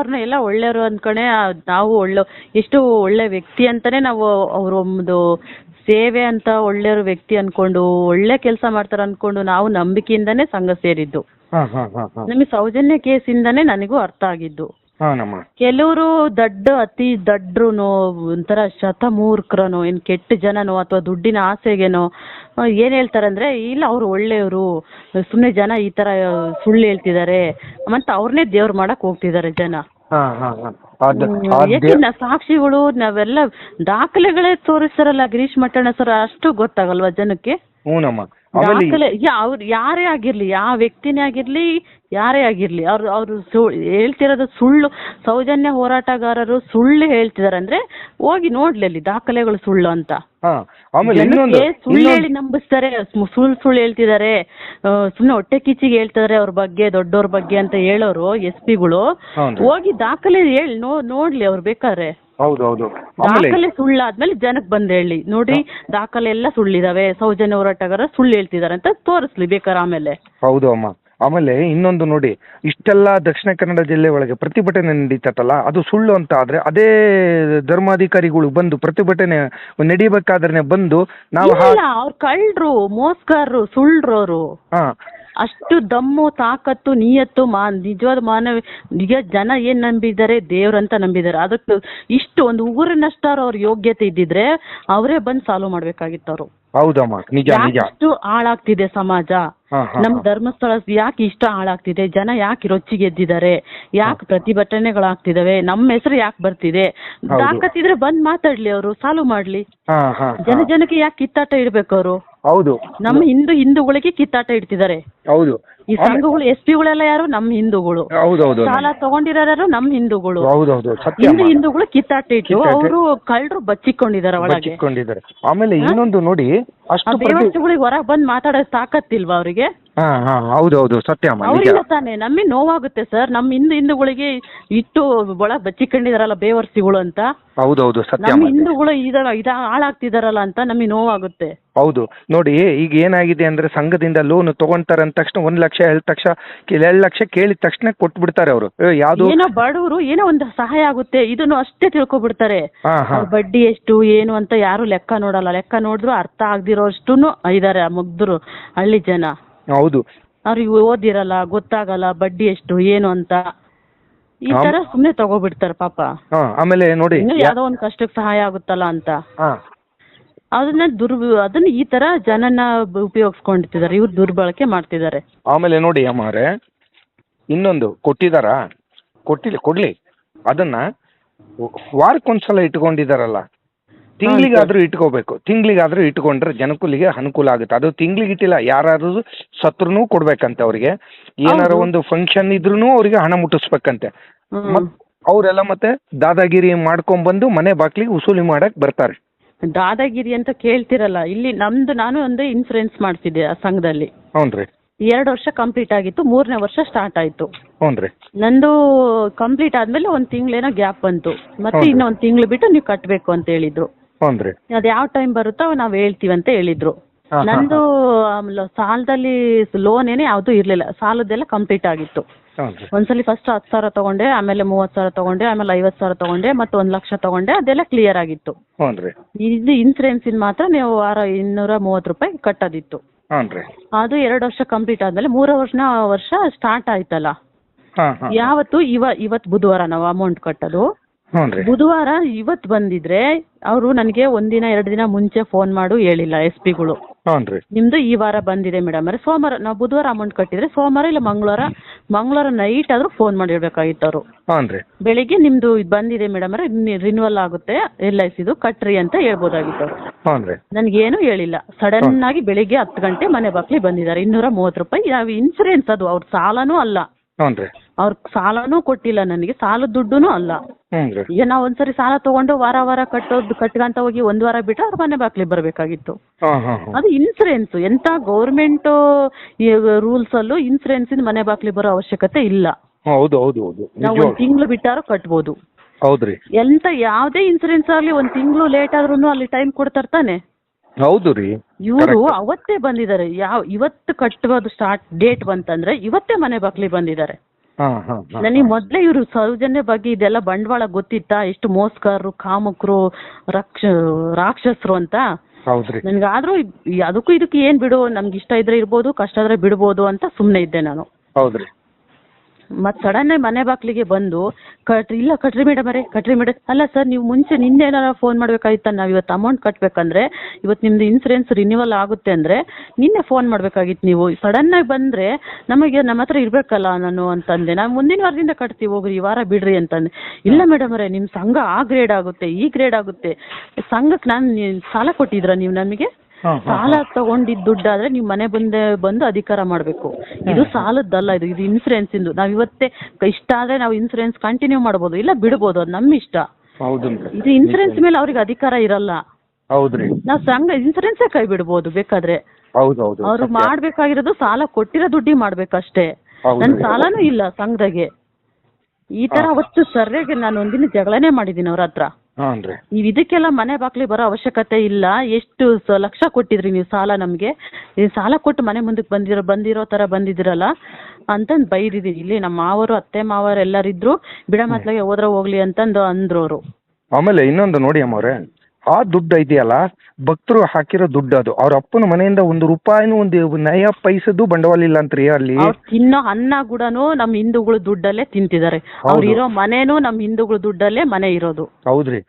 ಅವ್ರನ್ನ ಎಲ್ಲ ಒಳ್ಳೆಯವರು ಅಂದ್ಕೊಂಡೆ ನಾವು ಒಳ್ಳೆ ಎಷ್ಟು ಒಳ್ಳೆ ವ್ಯಕ್ತಿ ಅಂತಾನೆ ನಾವು ಅವ್ರ ಒಂದು ಸೇವೆ ಅಂತ ಒಳ್ಳೆಯವ್ರ ವ್ಯಕ್ತಿ ಅನ್ಕೊಂಡು ಒಳ್ಳೆ ಕೆಲಸ ಮಾಡ್ತಾರೆ ಅನ್ಕೊಂಡು ನಾವು ನಂಬಿಕೆಯಿಂದಾನೇ ಸಂಘ ಸೇರಿದ್ದು. ನಮಗೆ ಸೌಜನ್ಯ ಕೇಸಿಂದಾನೇ ನನಗೂ ಅರ್ಥ ಆಗಿದ್ದು. ಹಾನಮ್ಮ ಕೆಲವರು ದಡ್ಡ ಅತಿ ದಡ್ರುನೋ ಒಂಥರ ಶತಮೂರ್ಖರನೋ ಏನ್ ಕೆಟ್ಟ ಜನನೋ ಅಥವಾ ದುಡ್ಡಿನ ಆಸೆಗೇನೋ ಏನ್ ಹೇಳ್ತಾರೆ ಅಂದ್ರೆ ಇಲ್ಲ ಅವ್ರು ಒಳ್ಳೆಯವರು. ಸುಮ್ನೆ ಜನ ಈ ತರ ಸುಳ್ಳು ಹೇಳ್ತಿದ್ದಾರೆ ಮತ್ತ ಅವ್ರನ್ನೇ ದೇವ್ರು ಮಾಡಕ್ ಹೋಗ್ತಿದ್ದಾರೆ ಜನ. ಹಾಂ ಹಾಂ ಹಾಂ. ಅದು ಹ್ಮ್, ಅದೇ ಯಾಕೆ ನಾ ಸಾಕ್ಷಿಗಳು ನಾವೆಲ್ಲ ದಾಖಲೆಗಳೇ ತೋರಿಸ್ತಾರಲ್ಲ ಗಿರೀಶ್ ಮಟ್ಟಣ್ಣ ಸರ್ ಅಷ್ಟು ಗೊತ್ತಾಗಲ್ವಾ ಜನಕ್ಕೆ? ಹ್ಞೂನಮ್ಮ ದಾಖಲೆ ಅವ್ರು ಯಾರೇ ಆಗಿರ್ಲಿ ಯಾವ ವ್ಯಕ್ತಿನೇ ಆಗಿರ್ಲಿ ಯಾರೇ ಆಗಿರ್ಲಿ ಅವ್ರು ಅವ್ರು ಸು ಹೇಳ್ತಿರೋದು ಸುಳ್ಳು ಸೌಜನ್ಯ ಹೋರಾಟಗಾರರು ಸುಳ್ಳು ಹೇಳ್ತಿದಾರೆ ಅಂದ್ರೆ ಹೋಗಿ ನೋಡ್ಲಿ ಅಲ್ಲಿ ದಾಖಲೆಗಳು ಸುಳ್ಳು ಅಂತ. ಹಾ ಆಮೇಲೆ ಇನ್ನೊಂದು ಜನಕ್ಕೆ ಸುಳ್ಳು ಇನ್ನೊಂದು. ಹೇಳಿ ನಂಬಿಸ್ತಾರೆ ಸು- ಸುಳ್ಳು ಸುಳ್ಳು ಹೇಳ್ತಿದ್ದಾರೆ ಸುಮ್ಮನೆ ಹೊಟ್ಟೆ ಕಿಚ್ಚಿಗೆ ಹೇಳ್ತಿದಾರೆ ಅವ್ರ ಬಗ್ಗೆ ದೊಡ್ಡವ್ರ ಬಗ್ಗೆ ಅಂತ ಹೇಳೋರು ಎಸ್ ಪಿಗಳು. ಹೋಗಿ ದಾಖಲೆ ಹೇಳಿ ನೋ ನೋಡ್ಲಿ ಅವ್ರು ಬೇಕಾದ್ರೆ. ಹೌದು ಹೌದು ಆಮೇಲೆ ದಾಖಲೆ ಸುಳ್ಳಾದ್ಮೇಲೆ ಜನಕ್ಕೆ ಬಂದ್ ಹೇಳಿ. ನೋಡ್ರಿ ದಾಖಲೆ ಎಲ್ಲ ಸುಳ್ಳಿದಾವೆ. ಸೌಜನ್ಯ ಹೋರಾಟಗಾರ ಸುಳ್ಳು ಹೇಳ್ತಿದಾರೆ ಅಂತ ತೋರಿಸ್ಲಿ ಬೇಕಾದ್ರೆ ಆಮೇಲೆ. ಹೌದು ಅಮ್ಮ. ಆಮೇಲೆ ಇನ್ನೊಂದು ನೋಡಿ ಇಷ್ಟೆಲ್ಲ ದಕ್ಷಿಣ ಕನ್ನಡ ಜಿಲ್ಲೆ ಒಳಗೆ ಪ್ರತಿಭಟನೆ ನಡೀತತ್ತಲ್ಲ ಅದು ಸುಳ್ಳು ಅಂತ ಆದ್ರೆ ಅದೇ ಧರ್ಮಾಧಿಕಾರಿಗಳು ಬಂದು ಪ್ರತಿಭಟನೆ ನಡೀಬೇಕಾದ್ರೆ ಬಂದು ನಾವು ಹಾ ಇಲ್ಲ ಅವ್ರು ಕಳ್ರು ಮೋಸ್ಗಾರರು ಸುಳ್ಳ್ರೋರು ಹಾ. ಅಷ್ಟು ದಮ್ಮು ತಾಕತ್ತು ನಿಯತ್ತು ಮಾ ನಿಜವಾದ ಮಾನವ ನಿಜ ಜನ ಏನ್ ನಂಬಿದ್ದಾರೆ? ದೇವ್ರಂತ ನಂಬಿದ್ದಾರೆ. ಅದಕ್ಕೆ ಇಷ್ಟು ಒಂದು ಊರಿನಷ್ಟಾರು ಅವ್ರ ಯೋಗ್ಯತೆ ಇದ್ದಿದ್ರೆ ಅವರೇ ಬಂದು ಸಾಲ್ವ್ ಮಾಡ್ಬೇಕಾಗಿತ್ತು ಅವರು ಹೌದಮ್ಮ. ನಿಜ ನಿಜ. ಇಷ್ಟು ಹಾಳಾಗ್ತಿದೆ ಸಮಾಜ? ಹಾ ಹಾ ನಮ್ ಧರ್ಮಸ್ಥಳ ಯಾಕೆ ಇಷ್ಟ ಹಾಳಾಗ್ತಿದೆ? ಜನ ಯಾಕೆ ರೊಚ್ಚಿಗೆ ಎದ್ದಿದ್ದಾರೆ? ಯಾಕೆ ಪ್ರತಿಭಟನೆಗಳಾಗ್ತಿದಾವೆ ನಮ್ಮ ಹೆಸರು ಯಾಕೆ ಬರ್ತಿದೆ? ಹೌದು. ತಾಕತ್ತಿದ್ರೆ ಬಂದ್ ಮಾತಾಡ್ಲಿ ಅವರು ಸಾಲ್ವ್ ಮಾಡ್ಲಿ. ಹಾ ಹಾ. ಜನ ಜನಕ್ಕೆ ಯಾಕೆ ಕಿತ್ತಾಟ ಇಡ್ಬೇಕು ಅವರು? ಹೌದು. ನಮ್ಮ ಹಿಂದೂ ಹಿಂದೂಗಳಿಗೆ ಕಿತ್ತಾಟ ಇಡ್ತಿದ್ದಾರೆ. ಹೌದು. ಈ ಸಂಘಗಳು ಎಸ್ ಪಿಗಳೆಲ್ಲ ಯಾರು? ನಮ್ಮ ಹಿಂದೂಗಳು. ಹೌದು ಹೌದು. ಸಾಲ ತಗೊಂಡಿರೋರು ನಮ್ಮ ಹಿಂದೂಗಳು. ಹೌದೌದು ಹೌದು. ಸತ್ಯ ಹಿಂದೂ ಹಿಂದೂಗಳು ಕಿತ್ತಾಟ ಇಟ್ಟು. ಅವರು ಕಳ್ಳರು ಬಚ್ಚಿಕೊಂಡಿದ್ದಾರೆ ಒಳಗೆ ಬಚ್ಚಿಟ್ಕೊಂಡಿದ್ದಾರೆ ಆಮೇಲೆ ಇನ್ನೊಂದು ನೋಡಿ ಅಷ್ಟು ಹೊರಗೆ ಬಂದು ಮಾತಾಡೋ ತಾಕತ್ತಿಲ್ವಾ ಅವರಿಗೆ? ಹಾ ಹಾ ಹೌದು ಹೌದು ಸತ್ಯ ಅಮ್ಮ ನಿಜ. ಅವರಿಂದ ತಾನೇ ನಮಗೆ ನೋವಾಗುತ್ತೆ ಸರ್ ನಮ್ಮ ಹಿಂದೂ ಹಿಂದೂಗಳಿಗೆ ಇಟ್ಟು ಒಳ ಬಚ್ಚಿಕೊಂಡಿದಾರಲ್ಲ ಬೇವರ್ಸಿಗಳು ಅಂತ. ಹೌದು ಹೌದು ಸತ್ಯ ನಮ್ಮ ಹಿಂದೂಗಳು ಇದ ಇದ ಹಾಳಾಗ್ತಿದಾರಲ್ಲ ಅಂತ ನಮಗೆ ನೋವಾಗುತ್ತೆ. ಹೌದು ನೋಡಿ ಈಗ ಏನಾಗಿದೆ ಅಂದ್ರೆ ಸಂಘದಿಂದ ಲೋನ್ ತಗೊಂತಾರೆ ಅಂದ ತಕ್ಷಣ ಒಂದ್ ಲಕ್ಷ ಹೇಳಿದ ತಕ್ಷಣ ಎರಡು ಲಕ್ಷ ಕೇಳಿದ ತಕ್ಷಣ ಕೊಟ್ಬಿಡ್ತಾರೆ ಅವರು. ಯಾವ್ದು? ಏನೋ ಬಡವರು ಏನೋ ಒಂದು ಸಹಾಯ ಆಗುತ್ತೆ ಇದನ್ನು ಅಷ್ಟೇ ತಿಳ್ಕೊಬಿಡ್ತಾರೆ. ಹಾ ಹಾ. ಅವ್ರ ಬಡ್ಡಿ ಎಷ್ಟು ಏನು ಅಂತ ಯಾರು ಲೆಕ್ಕ ನೋಡಲ್ಲ. ಲೆಕ್ಕ ನೋಡಿದ್ರು ಅರ್ಥ ಆಗದಿರೋಷ್ಟು ಇದಾರೆ ಮುಗ್ದ್ರು ಮುಗ್ಧರು ಹಳ್ಳಿ ಜನ. ಹೌದು. ಅವ್ರಿಗೆ ಓದಿರಲ್ಲ ಗೊತ್ತಾಗಲ್ಲ ಬಡ್ಡಿ ಎಷ್ಟು ಏನು ಅಂತ. ಈ ತರ ಸುಮ್ನೆ ತಗೋಬಿಡ್ತಾರೆ ಪಾಪ. ಹಾ ಆಮೇಲೆ ನೋಡಿ ಇನ್ನು ಯಾವ್ದೋ ಒಂದ್ ಕಷ್ಟಕ್ಕೆ ಸಹಾಯ ಆಗುತ್ತಲ್ಲ ಅಂತ. ಹಾ. ಅದನ್ನ ದುರ್ ಅದನ್ನ ಈ ತರ ಜನನ ಬ- ಉಪಯೋಗಿಸ್ಕೊಂಡಿದ್ದಾರೆ ಇವ್ರು ದುರ್ಬಳಕೆ ಮಾಡ್ತಿದ್ದಾರೆ. ಆಮೇಲೆ ನೋಡಿ ಅಮ್ಮಾರೆ ಇನ್ನೊಂದು ಕೊಟ್ಟಿದಾರ ಕೊಟ್ಟಿಲ್ಲ ಕೊಡ್ಲಿ. ಅದನ್ನ ವಾರಕ್ಕೊಂದ್ಸಲ ಇಟ್ಕೊಂಡಿದಾರಲ್ಲ ತಿಂಗಳಿಗಾದ್ರೂ ಇಟ್ಕೋಬೇಕು. ತಿಂಗಳಿಗಾದ್ರೂ ಇಟ್ಕೊಂಡ್ರೆ ಜನಕುಲಿಗೆ ಅನುಕೂಲ ಆಗುತ್ತೆ. ಅದು ತಿಂಗ್ಳಿಗೆ ಇಟ್ಟಿಲ್ಲ ಯಾರಾದ್ರೂ ಸತ್ರುನು ಕೊಡ್ಬೇಕಂತೆ ಅವ್ರಿಗೆ. ಏನಾರ ಒಂದು ಫಂಕ್ಷನ್ ಇದ್ರೂ ಅವ್ರಿಗೆ ಹಣ ಮುಟ್ಟಿಸ್ಬೇಕಂತೆ. ಮತ್ ಅವರೆಲ್ಲ ಮತ್ತೆ ದಾದಾಗಿರಿ ಮಾಡ್ಕೊಂಡ್ ಬಂದು ಮನೆ ಬಾಗ್ಲಿಗೆ ವಸೂಲಿ ಮಾಡಕ್ ಬರ್ತಾರೆ. ದಾದಾಗಿರಿ ಅಂತ ಕೇಳ್ತಿರಲ್ಲ ಇಲ್ಲಿ ನಮ್ದು ನಾನು ಒಂದು ಇನ್ಸೂರೆನ್ಸ್ ಮಾಡ್ತಿದ್ದೆ ಆ ಸಂಘದಲ್ಲಿ. ಹ್ಞೂನ್ರಿ ಎರಡು ವರ್ಷ ಕಂಪ್ಲೀಟ್ ಆಗಿತ್ತು ಮೂರನೇ ವರ್ಷ ಸ್ಟಾರ್ಟ್ ಆಯ್ತು. ಹ್ಞೂನ್ರಿ ನಂದು ಕಂಪ್ಲೀಟ್ ಆದ್ಮೇಲೆ ಒಂದ್ ತಿಂಗಳೇನೋ ಗ್ಯಾಪ್ ಬಂತು. ಮತ್ತೆ ಹೌದು. ಇನ್ನೊಂದ್ ತಿಂಗಳು ಬಿಟ್ಟು ನೀವು ಕಟ್ಬೇಕು ಅಂತ ಹೇಳಿದ್ರು. ಹ್ಞೂ ರೀ ಅದ್ ಯಾವ ಟೈಮ್ ಬರುತ್ತೋ ನಾವ್ ಹೇಳ್ತೀವಿ ಅಂತ ಹೇಳಿದ್ರು. ಹಾ, ಹಾ, ನಂದು ಆಮೇಲೆ ಸಾಲದಲ್ಲಿ ಲೋನ್ ಏನೇ ಯಾವ್ದು ಇರ್ಲಿಲ್ಲ. ಸಾಲದೆಲ್ಲ ಕಂಪ್ಲೀಟ್ ಆಗಿತ್ತು. ಹ್ಞೂ ರೀ ಒಂದ್ಸಲಿ ಫಸ್ಟ್ ಹತ್ತು ಸಾವಿರ ತಗೊಂಡೆ ಆಮೇಲೆ ಮೂವತ್ತು ಸಾವಿರ ತಗೊಂಡೆ ಆಮೇಲೆ ಐವತ್ತು ಸಾವಿರ ತಗೊಂಡೆ ಮತ್ತೆ ಒಂದ್ ಲಕ್ಷ ತಗೊಂಡೆ ಅದೆಲ್ಲ ಕ್ಲಿಯರ್ ಆಗಿತ್ತು. ಹ್ಞೂ ರೀ ಇದು ಇನ್ಸೂರೆನ್ಸ್ ಮಾತ್ರ ನೀವು ವಾರ ಇನ್ನೂರ ಮೂವತ್ತು ರೂಪಾಯಿ ಕಟ್ಟೋದಿತ್ತು. ಹ್ಞೂ ರೀ ಅದು ಎರಡು ವರ್ಷ ಕಂಪ್ಲೀಟ್ ಆದ್ಮೇಲೆ ಮೂರ ವರ್ಷ ವರ್ಷ ಸ್ಟಾರ್ಟ್ ಆಯ್ತಲ್ಲ. ಹಾಂ ಹಾಂ ಯಾವತ್ತು ಇವ ಇವತ್ತು ಬುಧವಾರ ನಾವು ಅಮೌಂಟ್ ಕಟ್ಟೋದು. ಹ್ಞೂ ರೀ. ಬುಧವಾರ ಇವತ್ತು ಬಂದಿದ್ರೆ ಅವರು ನನಗೆ ಒಂದಿನ ಎರಡು ದಿನ ಮುಂಚೆ ಫೋನ್ ಮಾಡು ಹೇಳಿಲ್ಲ ಎಸ್ ಪಿಗಳು ಹ್ಞೂ ರೀ. ನಿಮ್ದು ಈ ವಾರ ಬಂದಿದೆ ಮೇಡಮ್. ಅವ್ರೆ ಸೋಮವಾರ ನಾವು ಬುಧವಾರ ಅಮೌಂಟ್ ಕಟ್ಟಿದ್ರೆ ಸೋಮವಾರ ಇಲ್ಲ ಮಂಗಳವಾರ ಮಂಗಳವಾರ ನೈಟ್ ಆದ್ರೂ ಫೋನ್ ಮಾಡಿರ್ಬೇಕಾಗಿತ್ತು ಅವರು. ಹ್ಞೂ ರೀ. ಬೆಳಿಗ್ಗೆ ನಿಮ್ದು ಇದ್ ಬಂದಿದೆ ಮೇಡಮ್ ಅವ್ರೆ ರಿನ್ಯೂವಲ್ ಆಗುತ್ತೆ ಎಲ್ ಐ ಸಿದು ಕಟ್ರಿ ಅಂತ ಹೇಳ್ಬೋದಾಗಿತ್ತು ಅವರು. ಹ್ಞೂ ರೀ. ನನಗೇನು ಹೇಳಿಲ್ಲ. ಸಡನ್ ಆಗಿ ಬೆಳಿಗ್ಗೆ ಹತ್ತು ಗಂಟೆ ಮನೆ ಬಾಕ್ಲಿ ಬಂದಿದ್ದಾರೆ. ಇನ್ನೂರ ಮೂವತ್ತು ರೂಪಾಯಿ. ಯಾವ ಇನ್ಸೂರೆನ್ಸ್ ಅದು ಅವ್ರ ಸಾಲನೂ ಅಲ್ಲ. ಹ್ಞೂ ರೀ. ಅವ್ರ ಸಾಲನೂ ಕೊಟ್ಟಿಲ್ಲ ನನಗೆ ಸಾಲ ದುಡ್ಡುನು ಅಲ್ಲ. ಹ್ಞೂ ರೀ ಈಗ ನಾವು ಒಂದ್ಸರಿ ಸಾಲ ತಗೊಂಡು ವಾರ ವಾರ ಕಟ್ಟೋದು ಕಟ್ಕೊಂತ ಹೋಗಿ ಒಂದ್ ವಾರ ಬಿಟ್ಟು ಅವ್ರ ಮನೆ ಬಾಕ್ಲಿ ಬರ್ಬೇಕಾಗಿತ್ತು. ಹಾಂ ಹಾಂ ಹಾಂ. ಅದು ಇನ್ಸೂರೆನ್ಸ್ ಎಂತ ಗೌರ್ಮೆಂಟ್ ರೂಲ್ಸ್ ಅಲ್ಲೂ ಇನ್ಸೂರೆನ್ಸ್ ಮನೆ ಬಾಕ್ಲಿ ಬರೋ ಅವಶ್ಯಕತೆ ಇಲ್ಲ. ಹೌದು ಹೌದು ಹೌದು. ನಾವು ನಿಜವಾಗ್ಲೂ ಒಂದ್ ತಿಂಗಳು ಬಿಟ್ಟಾರು ಕಟ್ಬೋದು. ಹೌದು ರೀ ಎಂತ ಯಾವುದೇ ಇನ್ಸೂರೆನ್ಸ್ ಆಗ್ಲಿ ಒಂದ್ ತಿಂಗಳು ಲೇಟ್ ಆದ್ರೂ ಅಲ್ಲಿ ಟೈಮ್ ಕೊಡ್ತಾರೆ ತಾನೆ. ಹೌದು ರೀ. ಇವರು ಅವತ್ತೇ ಬಂದಿದ್ದಾರೆ. ಯಾವ ಇವತ್ತು ಕಟ್ಟುವುದು ಸ್ಟಾರ್ಟ್ ಡೇಟ್ ಬಂತಂದ್ರೆ ಇವತ್ತೇ ಮನೆ ಬಾಕ್ಲಿ ಬಂದಿದ್ದಾರೆ. ನನಗೆ ಮೊದಲೇ ಇವರು ಸೌಜನ್ಯ ಬಗ್ಗೆ ಇದೆಲ್ಲ ಬಂಡವಾಳ ಗೊತ್ತಿತ್ತಾ? ಎಷ್ಟು ಮೋಸಗಾರರು ಕಾಮಕರು ರಕ್ಷ ರಾಕ್ಷಸರು ಅಂತ? ಹೌದ್ರಿ. ನನಗೆ ಆದ್ರೂ ಇದ್- ಅದಕ್ಕೂ ಇದಕ್ಕೆ ಏನ್ ಬಿಡು ನಮ್ಗೆ ಇಷ್ಟ ಇದ್ರೆ ಇರ್ಬೋದು ಕಷ್ಟ ಇದ್ರೆ ಬಿಡ್ಬೋದು ಅಂತ ಸುಮ್ನೆ ಇದ್ದೆ ನಾನು. ಹೌದ್ರಿ. ಮತ್ ಸಡನ್ ಮನೆ ಬಾಗ್ಲಿಗೆ ಬಂದು, ಕಟ್ರಿ, ಇಲ್ಲ ಕಟ್ರಿ ಮೇಡಮ್ ಅವರೇ, ಕಟ್ರಿ ಮೇಡಮ್ ಅಲ್ಲ ಸರ್ ನೀವು ಮುಂಚೆ ನಿನ್ನೆ ಏನಾರ ಫೋನ್ ಮಾಡ್ಬೇಕಾಗಿತ್ತ? ನಾವು ಇವತ್ತು ಅಮೌಂಟ್ ಕಟ್ಬೇಕಂದ್ರೆ, ಇವತ್ತು ನಿಮ್ದು ಇನ್ಸೂರೆನ್ಸ್ ರಿನ್ಯೂವಲ್ ಆಗುತ್ತೆ ಅಂದ್ರೆ, ನಿನ್ನೆ ಫೋನ್ ಮಾಡಬೇಕಾಗಿತ್ತು ನೀವು. ಸಡನ್ ಆಗಿ ಬಂದ್ರೆ, ನಮಗೆ ನಮ್ಮ ಹತ್ರ ಇರ್ಬೇಕಲ್ಲ ನಾನು ಅಂತಂದೆ. ನಾವು ಮುಂದಿನ ವಾರದಿಂದ ಕಟ್ತೀವಿ, ಹೋಗ್ರಿ, ಈ ವಾರ ಬಿಡ್ರಿ ಅಂತಂದೆ. ಇಲ್ಲ ಮೇಡಮ್ ಅವರೇ ನಿಮ್ಮ ಸಂಘ ಆ ಗ್ರೇಡ್ ಆಗುತ್ತೆ, ಈ ಗ್ರೇಡ್ ಆಗುತ್ತೆ. ಸಂಘಕ್ಕೆ ನಾನು ಸಾಲ ಕೊಟ್ಟಿದ್ರ ನೀವು ನಮಗೆ? ಸಾಲ ತಗೊಂಡಿದ್ ದುಡ್ಡಾದ್ರೆ ನೀವು ಮನೆ ಮುಂದೆ ಬಂದು ಅಧಿಕಾರ ಮಾಡಬೇಕು. ಇದು ಸಾಲದ್ದಲ್ಲ ಇದು ಇದು ಇನ್ಸೂರೆನ್ಸ್ ಇಂದು. ನಾವ್ ಇವತ್ತೇ ಇಷ್ಟ ಆದ್ರೆ ನಾವು ಇನ್ಸೂರೆನ್ಸ್ ಕಂಟಿನ್ಯೂ ಮಾಡ್ಬೋದು ಇಲ್ಲ ಬಿಡ್ಬೋದು ಅದು ನಮ್ಮ ಇಷ್ಟ. ಇದು ಇನ್ಸೂರೆನ್ಸ್ ಮೇಲೆ ಅವ್ರಿಗೆ ಅಧಿಕಾರ ಇರಲ್ಲ. ಹೌದ್ರಿ ನಾವು ಸಂಘ ಇನ್ಸೂರೆನ್ಸ್ ಕೈ ಬಿಡ್ಬೋದು ಬೇಕಾದ್ರೆ. ಅವ್ರು. ಮಾಡ್ಬೇಕಾಗಿರೋದು ಸಾಲ ಕೊಟ್ಟಿರೋ ದುಡ್ಡಿ ಮಾಡ್ಬೇಕಷ್ಟೇ. ನನ್ ಸಾಲನೂ ಇಲ್ಲ ಸಂಘದಾಗೆ. ಈ ತರ ಅವತ್ತು ಸರ್ಯಾಗಿ ನಾನು ಒಂದಿನ ಜಗಳನೇ ಮಾಡಿದ್ದೀನಿ ಅವ್ರ ಹತ್ರ. ಹಾನ್ರಿ ನೀವು ಇದಕ್ಕೆಲ್ಲ ಮನೆ ಬಾಕ್ಲಿ ಬರೋ ಅವಶ್ಯಕತೆ ಇಲ್ಲ. ಎಷ್ಟು ಸ- ಲಕ್ಷ ಕೊಟ್ಟಿದ್ರಿ ನೀವು ಸಾಲ ನಮಗೆ. ಸಾಲ ಕೊಟ್ಟು ಮನೆ ಮುಂದಕ್ಕೆ ಬಂದಿರೋ ಬಂದಿರೋ ತರ ಬಂದಿದ್ದೀರಲ್ಲ ಅಂತಂದ್ ಬೈದಿದ್ದೀನಿ ಇಲ್ಲಿ ನಮ್ಮ ಮಾವರು ಅತ್ತೆ ಮಾವರು ಎಲ್ಲರಿದ್ರು ಬಿಡ ಮಾತ್ಲಾಗೆ ಹೋದ್ರೆ ಹೋಗ್ಲಿ ಅಂತಂದು ಅಂದ್ರು ಅವರು ಆಮೇಲೆ ಇನ್ನೊಂದು ನೋಡಿ ಅಮ್ಮವ್ರೆ. ಆ ದುಡ್ಡು ಇದೆಯಲ್ಲ ಭಕ್ತರು ಹಾಕಿರೋ ದುಡ್ಡು ಅದು. ಅವ್ರ ಅಪ್ಪನ ಮನೆಯಿಂದ ಒಂದು ರೂಪಾಯಿನೂ ಒಂದು ನಯ ಪೈಸದ್ದು ಬಂಡವಾಳ ಇಲ್ಲ ಅಂತ್ರಿ ಅಲ್ಲಿ. ಅವ್ರು ತಿನ್ನೋ ಅನ್ನ ಕೂಡನು ನಮ್ಮ ಹಿಂದೂಗಳು ದುಡ್ಡಲ್ಲೇ ತಿಂತಿದ್ದಾರೆ. ಅವ್ರು. ಇರೋ ಮನೆನೂ ನಮ್ಮ ಹಿಂದೂಗಳ ದುಡ್ಡಲ್ಲೇ ಮನೆ ಇರೋದು. ಹೌದ್ರಿ.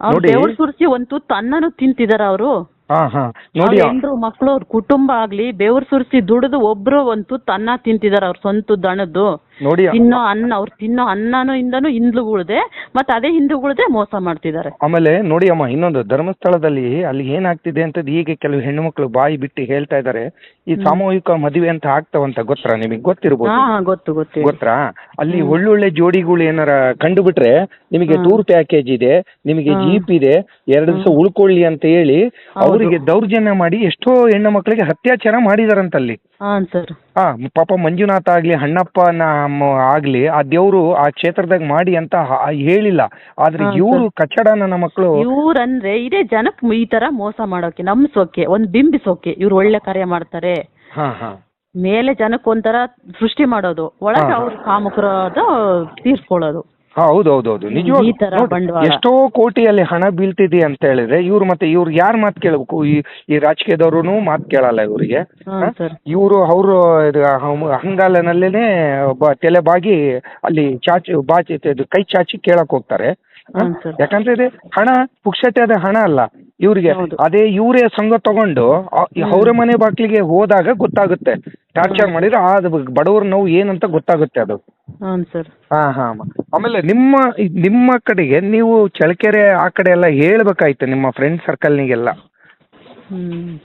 ಅವ್ರು ನೋಡಿ ದೇವ್ರ ಸುರಿಸಿ ಒಂದ್ ತುತ್ತು ಅನ್ನನೂ ತಿಂತಿದಾರ ಅವರು. ಹಾ ಹಾ. ನೋಡಿ ಹೆಂಡ್ರು ಮಕ್ಳು ಅವ್ರ ಕುಟುಂಬ ಆಗ್ಲಿ ಬೇವ್ರ ಸುರಿಸಿ ದುಡಿದು ಒಬ್ರು ಒಂದ್ ತುತ್ತು ಅನ್ನ ತಿಂತಿದಾರ ಅವ್ರ ಸ್ವಂತ ದಣದ್ದು ನೋಡಿ ತಿನ್ನೋ ಅನ್ನ ಅವ್ರು ತಿನ್ನೋ ಅನ್ನನೂ ಇಂದನು ಹಿಂದೂಗಳ್ದೆ ಮತ್ತೆ ಅದೇ ಹಿಂದೂಗಳ್ದೆ ಮೋಸ ಮಾಡ್ತಿದ್ದಾರೆ. ಆಮೇಲೆ ನೋಡಿ ಅಮ್ಮ ಇನ್ನೊಂದು ಧರ್ಮಸ್ಥಳದಲ್ಲಿ ಅಲ್ಲಿ ಏನಾಗ್ತಿದೆ ಅಂತ ಹೀಗೆ ಕೆಲವು ಹೆಣ್ಣು ಮಕ್ಕಳು ಬಾಯಿ ಬಿಟ್ಟು ಹೇಳ್ತಾ ಇದಾರೆ ಈ ಸಾಮೂಹಿಕ ಮದುವೆ ಅಂತ ಆಗ್ತಾವಂತ ಗೊತ್ತಾ ನಿಮಗೆ? ಗೊತ್ತಿರ್ಬೋದು. ಹಾ, ಗೊತ್ತು ಗೊತ್ತು ಗೊತ್ತಾ? ಅಲ್ಲಿ ಒಳ್ಳೊಳ್ಳೆ ಜೋಡಿಗಳು ಏನಾರ ಕಂಡು ಬಿಟ್ರೆ ನಿಮಗೆ ಟೂರ್ ಪ್ಯಾಕೇಜ್ ಇದೆ ನಿಮಗೆ ಜೀಪ್ ಇದೆ ಎರಡು ದಿವಸ ಉಳ್ಕೊಳ್ಳಿ ಅಂತ ಹೇಳಿ ಅವರಿಗೆ ದೌರ್ಜನ್ಯ ಮಾಡಿ ಎಷ್ಟೋ ಹೆಣ್ಣು ಮಕ್ಕಳಿಗೆ ಅತ್ಯಾಚಾರ ಮಾಡಿದಾರಂತಲ್ಲಿ. ಹಾಂ ಸರ್. ಹಾ ಪಾಪ ಮಂಜುನಾಥ ಆಗ್ಲಿ ಹಣ್ಣಪ್ಪನ ಮ- ಆಗ್ಲಿ ಆ ದೇವ್ರು ಆ ಕ್ಷೇತ್ರದಾಗ ಮಾಡಿ ಅಂತ ಹ- ಹೇಳಿಲ್ಲ. ಆದ್ರೆ ಇವರು ಕಚ್ಚಡನ ನನ್ನ ಮಕ್ಕಳು ಇವ್ರಂದ್ರೆ ಇದೇ ಜನಕ್ ಈ ತರ ಮೋಸ ಮಾಡೋಕೆ ನಂಬಿಸೋಕೆ ಒಂದ್ ಬಿಂಬಿಸೋಕೆ ಇವ್ರು ಒಳ್ಳೆ ಕಾರ್ಯ ಮಾಡ್ತಾರೆ. ಹಾ ಹಾ. ಮೇಲೆ ಜನಕ್ಕೆ ಒಂಥರ ಸೃಷ್ಟಿ ಮಾಡೋದು ಒಳಗೆ ಅವ್ರ ಕಾಮಕರಾದ ತೀರ್ಸ್ಕೊಳ್ಳೋದು. ಹಾ ಹೌದು ಹೌದು ಹೌದು. ನಿಜವಾಗಿ ಈ ತರ ನೋಡ್ರಿ, ಬಂಡವಾಳ. ಎಷ್ಟೋ ಕೋಟಿಯಲ್ಲಿ ಹಣ ಬೀಳ್ತಿದೆ ಅಂತ ಹೇಳಿದ್ರೆ ಇವ್ರು ಮತ್ತೆ ಇವ್ರು ಯಾರ್ ಮಾತು ಕೇಳಬೇಕು? ಈ ಈ ರಾಜಕೀಯದವ್ರು ಮಾತು ಕೇಳಲ್ಲ ಇವರಿಗೆ. ಹಾಂ ಸರ್. ಇವರು ಅವರು ಹಂಗಾಲನಲ್ಲೇನೆ ಒಬ್ಬ ತಲೆ ಬಾಗಿ ಅಲ್ಲಿ ಚಾಚಿ ಬಾಚಿ ಇದು ಕೈ ಚಾಚಿ ಕೇಳಕ್ ಹೋಗ್ತಾರೆ. ಹ? ಹಾಂ ಸರ್. ಯಾಕಂದ್ರೆ ಇದು ಹಣ ಪುಕ್ಷಟೆಯಾದ ಹಣ ಅಲ್ಲ ಇವ್ರಿಗೆ. ಹೌದು. ಅದೇ ಇವರೇ ಸಂಘ ತಗೊಂಡು ಅವರ ಮನೆ ಬಾಗ್ಲಿಗೆ ಹೋದಾಗ ಗೊತ್ತಾಗುತ್ತೆ. ಟಾರ್ಚರ್ ಮಾಡಿದ್ರೆ ಆ ಬಡವರ ನೋವು ಏನಂತ ಗೊತ್ತಾಗುತ್ತೆ ಅದು. ಹಾಂ ಸರ್. ಹಾ ಹಾ ಆಮೇಲೆ ನಿಮ್ಮ ನಿಮ್ಮ ಕಡೆಗೆ ನೀವು ಚಳ್ಳಕೆರೆ ಆ ಕಡೆ ಎಲ್ಲ ಹೇಳ್ಬೇಕಾಯ್ತು ನಿಮ್ಮ ಫ್ರೆಂಡ್ ಸರ್ಕಲ್ನಿಗೆಲ್ಲ ನಿಗೆಲ್ಲ.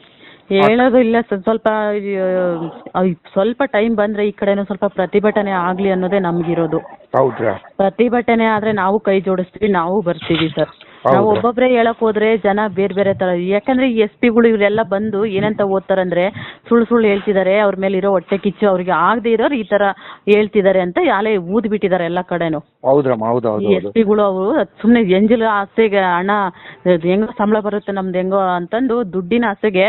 ಹೇಳೋದು ಇಲ್ಲ ಸರ್. ಸ್ವಲ್ಪ ಸ್ವಲ್ಪ ಟೈಮ್ ಬಂದ್ರೆ ಈ ಕಡೆನೂ ಸ್ವಲ್ಪ ಪ್ರತಿಭಟನೆ ಆಗ್ಲಿ ಅನ್ನೋದೇ ನಮ್ಗಿರೋದು. ಹೌದ್ರಾ? ಪ್ರತಿಭಟನೆ ಆದ್ರೆ ನಾವು ಕೈ ಜೋಡಿಸ್ತೀವಿ ನಾವು ಬರ್ತೀವಿ ಸರ್. ನಾವು ಒಬ್ಬೊಬ್ರೆ ಹೇಳಕ್ ಹೋದ್ರೆ ಜನ ಬೇರೆ ಬೇರೆ ತರ. ಯಾಕಂದ್ರೆ ಈ ಎಸ್ ಪಿಗಳು ಇವರೆಲ್ಲ ಬಂದು ಏನಂತ ಓದ್ತಾರಂದ್ರೆ ಸುಳ್ಳು ಸುಳ್ಳು ಹೇಳ್ತಿದಾರೆ ಅವ್ರ ಮೇಲೆ ಇರೋ ಹೊಟ್ಟೆ ಕಿಚ್ಚು ಅವ್ರಿಗೆ ಆಗದೆ ಇರೋರು ಈ ತರ ಹೇಳ್ತಿದಾರೆ ಅಂತ ಯಾಲೆ ಊದ್ ಬಿಟ್ಟಿದ್ದಾರೆ ಎಲ್ಲ ಕಡೆನು. ಹೌದು ಈ ಹೌದು. ಎಸ್ ಪಿಗಳು ಅವರು ಸುಮ್ಮನೆ ಎಂಜಲ್ ಆಸೆಗೆ ಹಣ ಹೆಂಗೋ ಸಂಬಳ ಬರುತ್ತೆ ನಮ್ದು ಹೆಂಗೋ ಅಂತಂದು ದುಡ್ಡಿನ ಆಸೆಗೆ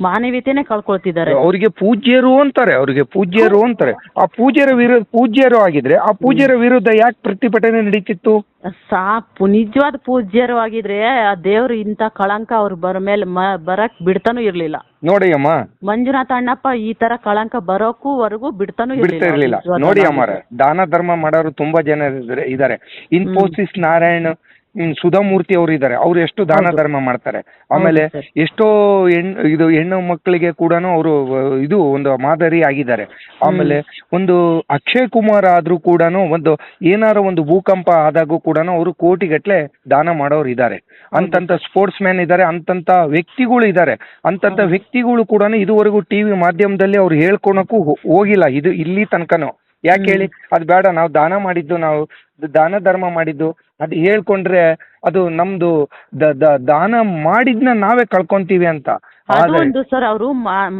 ಮಾನವೀಯತೆನೆ ಕಳ್ಕೊಳ್ತಿದ್ದಾರೆ. ಅವರಿಗೆ ಪೂಜ್ಯರು ಅಂತಾರೆ ಅವರಿಗೆ ಪೂಜ್ಯರು ಅಂತಾರೆ. ಆ ಪೂಜ್ಯರ ವಿರುದ್ಧ ಪೂಜ್ಯರು ಆಗಿದ್ರೆ ಆ ಪೂಜ್ಯರ ವಿರುದ್ಧ ಯಾಕೆ ಪ್ರತಿಭಟನೆ ನಡೀತಿತ್ತು? ಸಾಪು ನಿಜವಾದ ಪೂಜ್ಯರು ಆಗಿದ್ರೆ ಆ ದೇವ್ರು ಇಂಥ ಕಳಂಕ ಅವ್ರ ಬರ ಮೇಲೆ ಮ- ಬರಕ್ ಬಿಡ್ತಾನೂ ಇರ್ಲಿಲ್ಲ. ನೋಡಿ ಅಮ್ಮ. ಮಂಜುನಾಥ ಅಣ್ಣಪ್ಪ ಈ ತರ ಕಳಂಕ ಬರೋಕೂವರೆಗೂ ಬಿಡ್ತಾನೂ ಬಿಡ್ತಾ ಇರ್ಲಿಲ್ಲ. ನೋಡಿ ಅಮ್ಮ ಅಮ್ಮಾರ ದಾನ ಧರ್ಮ ಮಾಡೋರು ತುಂಬಾ ಜನ ಇದ್ದಾರೆ- ಇದ್ದಾರೆ ಇನ್ಫೋಸಿಸ್ ನಾರಾಯಣ್ ಸುಧಾಮೂರ್ತಿ ಅವರು ಇದ್ದಾರೆ ಅವ್ರು ಎಷ್ಟು ದಾನ ಧರ್ಮ ಮಾಡ್ತಾರೆ. ಆಮೇಲೆ. ಎಷ್ಟೋ ಹೆಣ್ ಇದು ಹೆಣ್ಣು ಮಕ್ಕಳಿಗೆ ಕೂಡ ಅವರು ಇದು ಒಂದು ಮಾದರಿ ಆಗಿದ್ದಾರೆ. ಆಮೇಲೆ ಒಂದು ಅಕ್ಷಯ್ ಕುಮಾರ್ ಆದ್ರೂ ಕೂಡ ಒಂದು ಏನಾರ ಒಂದು ಭೂಕಂಪ ಆದಾಗೂ ಕೂಡ ಅವರು ಕೋಟಿಗಟ್ಲೆ ದಾನ ಮಾಡೋರು ಇದ್ದಾರೆ. ಅಂತಂತ ಸ್ಪೋರ್ಟ್ಸ್ ಮ್ಯಾನ್ ಇದ್ದಾರೆ ಅಂತಂತ ವ್ಯಕ್ತಿಗಳು ಇದ್ದಾರೆ. ಅಂತಂತ ವ್ಯಕ್ತಿಗಳು ಕೂಡ ಇದುವರೆಗೂ ಟಿವಿ ಮಾಧ್ಯಮದಲ್ಲಿ ಅವ್ರು ಹೇಳ್ಕೊಳಕ್ಕೂ ಹೋಗಿಲ್ಲ. ಇದು ಇಲ್ಲಿ ತನಕನೂ. ಯಾಕೆ ಹೇಳಿ? ಅದು ಬೇಡ ನಾವು ದಾನ ಮಾಡಿದ್ದು ನಾವು ದಾನ ಧರ್ಮ ಮಾಡಿದ್ದು ಅದು ಹೇಳ್ಕೊಂಡ್ರೆ ಅದು ನಮ್ದು ದ- ದ- ದಾನ ಮಾಡಿದ್ನ ನಾವೇ ಕಳ್ಕೊಂತೀವಿ ಅಂತ. ಅದು ಆದ್ರೆ ಒಂದು ಸರ್ ಅವರು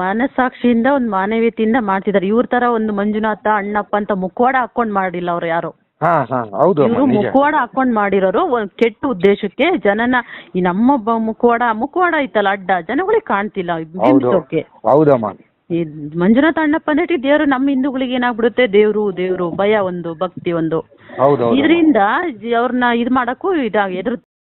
ಮನಸ್ಸಾಕ್ಷಿಯಿಂದ ಒಂದು ಮಾನವೀಯತೆಯಿಂದ ಮಾಡ್ತಿದ್ದಾರೆ ಇವ್ರ ತರ ಒಂದು ಮಂಜುನಾಥ ಅಣ್ಣಪ್ಪ ಅಂತ ಮುಖವಾಡ ಹಾಕೊಂಡ್ ಮಾಡಿಲ್ಲ ಅವ್ರು ಯಾರು? ಹಾ ಹಾ ಹೌದು ಅಮ್ಮ, ಇವರು ನಿಜ. ಮುಖವಾಡ ಹಾಕೊಂಡ್ ಮಾಡಿರೋರು ಒಂದ್ ಕೆಟ್ಟ ಉದ್ದೇಶಕ್ಕೆ ಜನನ ಈ ನಮ್ಮ ಬ- ಮುಖವಾಡ ಮುಖವಾಡ ಐತಲ್ಲ ಅಡ್ಡ ಜನಗಳಿಗೆ ಕಾಣ್ತಿಲ್ಲ ಹೌದು ಬಿಂಬಿಸೋಕೆ. ಹೌದಮ್ಮ. ಈ ಮಂಜುನಾಥ ಅಣ್ಣಪ್ಪ ಅಂದ್ರೆ ದೇವ್ರು ನಮ್ಮ ಹಿಂದೂಗಳಿಗೆ ಏನಾಗ್ಬಿಡುತ್ತೆ? ದೇವ್ರು ದೇವ್ರು ಭಯ ಒಂದು ಭಕ್ತಿ ಒಂದು. ಹೌದೌದು. ಇದರಿಂದ ಅವ್ರನ್ನ ಇದು ಮಾಡಕ್ಕೂ ಇದಾಗ ಎದುರು